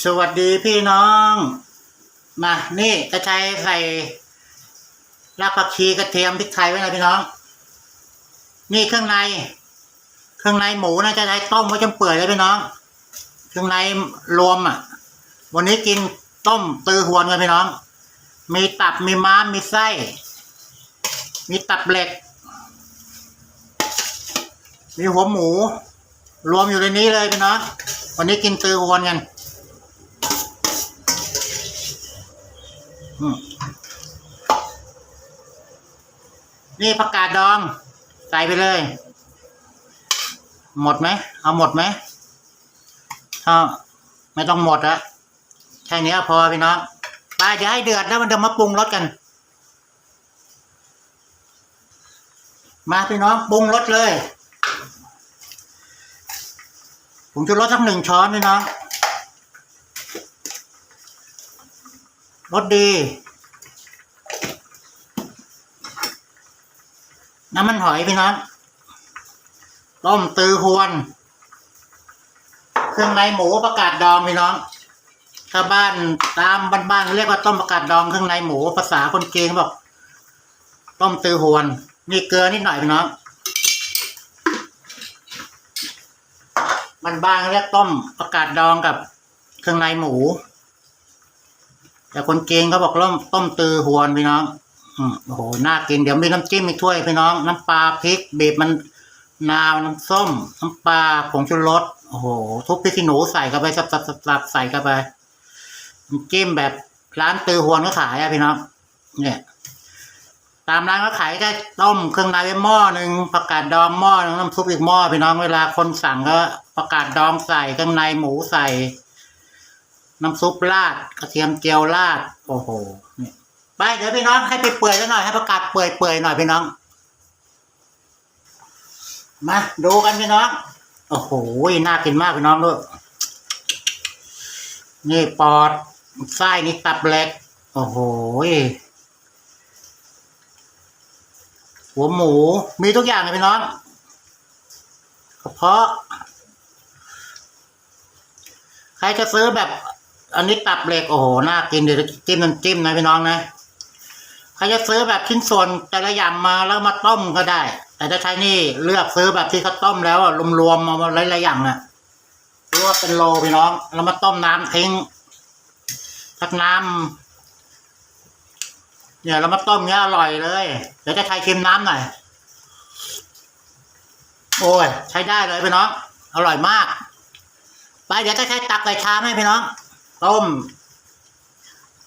สวัสดีพี่น้อง มานี่กระชายใส่รากผักชีกระเทียมพริกไทยไว้นะพี่น้อง นี่เครื่องใน เครื่องในหมูนะจะใช้ต้มไว้จนเปื่อยเลยพี่น้อง เครื่องในรวมอะ วันนี้กินต้มตือหวนกันพี่น้อง มีตับมีม้ามมีไส้ มีตับเหล็ก มีหัวหมู รวมอยู่ในนี้เลยพี่น้อง วันนี้กินตือหวนกัน อืม นี่ผักกาดดอง ใส่ไปเลย หมดไหม เอาหมดไหมถ้าไม่ต้องหมดอะแค่นี้พอพี่น้องไปเดี๋ยวให้เดือดแล้วมันจะมาปรุงรสกัน มาพี่น้องปรุงรสเลยผมจะรสสักหนึ่งช้อนพี่น้อง รสดี น้ำมันหอยพี่น้องต้มตือหวน เครื่องในหมูประกาศดองพี่น้องถ้าบ้านตามบ้านๆเรียกว่าต้มประกาศดองเครื่องในหมูภาษาคนเกงบอกต้มตือหวนนี่เกลือนิดหน่อยพี่น้องบ้านๆเรียกต้มประกาศดองกับเครื่องในหมู แต่คนเกงเขาบอกต้มต้มตือหวนพี่น้องโอ้โหน่ากินเดี๋ยวมีน้ำจิ้มอีกถ้วยพี่น้อง น้ำปลาพริกบีบมันนาวน้ำส้ม น้ำปลาผงชูรสโอ้โห ทุบพริกขี้หนูใส่เข้าไปสับสับสับใส่เข้าไปน้ำจิ้มแบบร้านตือหวนก็ขายอะพี่น้อง เนี่ย ตามร้านก็ขายได้ต้มเครื่องในไว้หม้อหนึ่งผักกาดดองหม้อหนึ่งน้ำซุปอีกหม้อพี่น้องเวลาคนสั่งก็ผักกาดดองใส่เครื่องในหมูใส่ น้ำซุปราดกระเทียมเจียวราดโอ้โหเนี่ยไปเดี๋ยวพี่น้องให้ไปเปื่อยซะหน่อยให้ประกาศเปื่อยเปื่อยหน่อยพี่น้อง มาดูกันพี่น้องโอ้โหน่ากินมากพี่น้องด้วยนี่ปอดไส้นี่ตับเล็ก โอ้โหหัวหมูมีทุกอย่างเลยพี่น้องกระเพาะ ใครจะซื้อแบบ อันนี้ตับเหล็กโอ้โหน่ากินเดี๋ยวจิ้มน้ำจิ้มนะพี่น้องนะใครจะซื้อแบบชิ้นส่วนแต่ละอย่างมาแล้วมาต้มก็ได้ แต่ถ้าใช้นี่เลือกซื้อแบบที่เขาต้มแล้วอะรวมๆมาหลายๆอย่างน่ะหรือว่าเป็นโลพี่น้องแล้วมาต้มน้ำทิ้งสักน้ำเนี่ยเรามาต้มเนี้ยอร่อยเลย เดี๋ยวจะใช้ชิมน้ำหน่อยโอ้ยใช้ได้เลยพี่น้อง อร่อยมาก ไปเดี๋ยวจะใช้ตักใส่ชามให้พี่น้อง ต้ม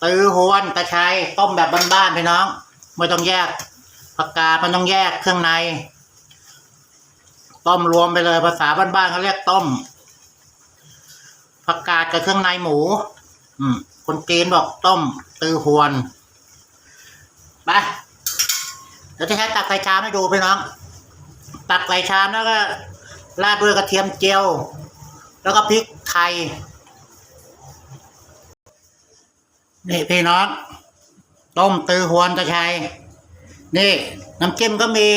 ตือหวนกระชายต้มแบบบ้านๆพี่น้องไม่ต้องแยกผักกาดมันต้องแยกเครื่องใน ต้มรวมไปเลยภาษาบ้านๆเขาเรียกต้มผักกาดกับเครื่องในหมู อืม คนจีนบอกต้ม ตือหวนไปเดี๋ยวจะใช้ตักใส่ชามให้ดูพี่น้อง ตักใส่ชามแล้วก็ราดด้วยกระเทียมเจียว แล้วก็พริกไทย นี่พี่น้องต้มตือหวนกระชายนี่ น้ำจิ้มก็มี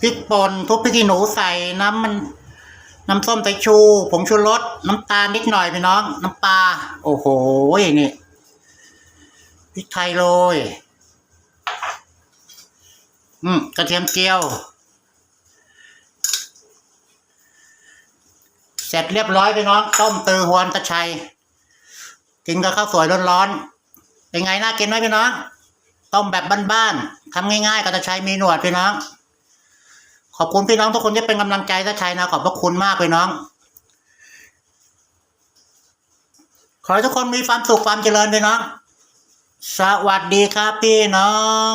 พริกป่นทุบพริกขี้หนูใส่น้ำมัน น้ำส้มสายชู ผงชูรสน้ำตาลนิดหน่อยพี่น้อง น้ำปลาโอ้โหนี่พริกไทยโรยอืมกระเทียมเจียว เสร็จเรียบร้อยพี่น้อง ต้มตือหวนกระชัยกินกับข้าวสวยร้อนๆ เป็นไงน่ากินไหมพี่น้องต้มแบบบ้านๆทำง่าย ๆ ก็จะใช้มีหนวดพี่น้อง ขอบคุณพี่น้องทุกคนที่เป็นกำลังใจถ้าชัยนะขอบพระคุณมากพี่น้อง ขอให้ทุกคนมีความสุขความเจริญพี่น้อง สวัสดีครับพี่น้อง